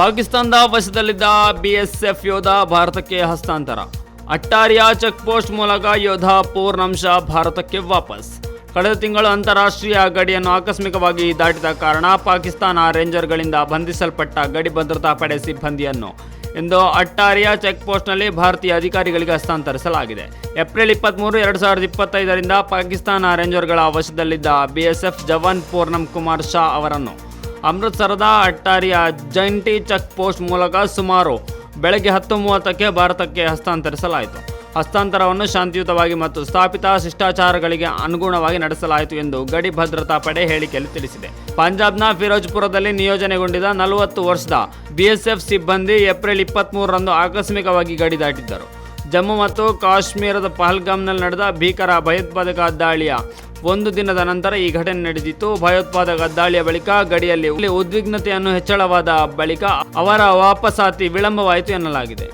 ಪಾಕಿಸ್ತಾನದ ವಶದಲ್ಲಿದ್ದ ಬಿಎಸ್ಎಫ್ ಯೋಧ ಭಾರತಕ್ಕೆ ಹಸ್ತಾಂತರ. ಅಟ್ಟಾರಿಯಾ ಚೆಕ್ ಪೋಸ್ಟ್ ಮೂಲಕ ಯೋಧ ಪೂರ್ಣಾಂಶ ಭಾರತಕ್ಕೆ ವಾಪಸ್. ಕಳೆದ ತಿಂಗಳು ಅಂತಾರಾಷ್ಟ್ರೀಯ ಗಡಿಯನ್ನು ಆಕಸ್ಮಿಕವಾಗಿ ದಾಟಿದ ಕಾರಣ ಪಾಕಿಸ್ತಾನ ರೇಂಜರ್ಗಳಿಂದ ಬಂಧಿಸಲ್ಪಟ್ಟ ಗಡಿ ಭದ್ರತಾ ಪಡೆ ಸಿಬ್ಬಂದಿಯನ್ನು ಇಂದು ಅಟ್ಟಾರಿಯಾ ಚೆಕ್ ಪೋಸ್ಟ್ನಲ್ಲಿ ಭಾರತೀಯ ಅಧಿಕಾರಿಗಳಿಗೆ ಹಸ್ತಾಂತರಿಸಲಾಗಿದೆ. ಏಪ್ರಿಲ್ ಇಪ್ಪತ್ತ್ಮೂರು ಎರಡು ಸಾವಿರದ ಇಪ್ಪತ್ತೈದರಿಂದ ಪಾಕಿಸ್ತಾನ ರೇಂಜರ್ಗಳ ವಶದಲ್ಲಿದ್ದ ಬಿಎಸ್ಎಫ್ ಜವಾನ್ ಪೂರ್ಣಂ ಕುಮಾರ್ ಶಾ ಅವರನ್ನು ಅಮೃತ್ಸರದ ಅಟ್ಟಾರಿಯ ಜಂಟಿ ಚೆಕ್ ಪೋಸ್ಟ್ ಮೂಲಕ ಸುಮಾರು ಬೆಳಗ್ಗೆ ಹತ್ತು ಮೂವತ್ತಕ್ಕೆ ಭಾರತಕ್ಕೆ ಹಸ್ತಾಂತರಿಸಲಾಯಿತು. ಹಸ್ತಾಂತರವನ್ನು ಶಾಂತಿಯುತವಾಗಿ ಮತ್ತು ಸ್ಥಾಪಿತ ಶಿಷ್ಟಾಚಾರಗಳಿಗೆ ಅನುಗುಣವಾಗಿ ನಡೆಸಲಾಯಿತು ಎಂದು ಗಡಿ ಭದ್ರತಾ ಪಡೆ ಹೇಳಿಕೆಯಲ್ಲಿ ತಿಳಿಸಿದೆ. ಪಂಜಾಬ್ನ ಫಿರೋಜ್ಪುರದಲ್ಲಿ ನಿಯೋಜನೆಗೊಂಡಿದ್ದ ನಲವತ್ತು ವರ್ಷದ ಬಿಎಸ್ಎಫ್ ಸಿಬ್ಬಂದಿ ಏಪ್ರಿಲ್ ಇಪ್ಪತ್ತ್ಮೂರರಂದು ಆಕಸ್ಮಿಕವಾಗಿ ಗಡಿ ದಾಟಿದ್ದರು. ಜಮ್ಮು ಮತ್ತು ಕಾಶ್ಮೀರದ ಪಹಲ್ಗಾಮ್ನಲ್ಲಿ ನಡೆದ ಭೀಕರ ಭಯೋತ್ಪಾದಕ ದಾಳಿಯ ಒಂದು ದಿನದ ನಂತರ ಈ ಘಟನೆ ನಡೆದಿತ್ತು. ಭಯೋತ್ಪಾದಕ ದಾಳಿಯ ಬಳಿಕ ಗಡಿಯಲ್ಲಿ ಉದ್ವಿಗ್ನತೆಯನ್ನು ಹೆಚ್ಚಳವಾದ ಬಳಿಕ ಅವರ ವಾಪಸಾತಿ ವಿಳಂಬವಾಯಿತು ಎನ್ನಲಾಗಿದೆ.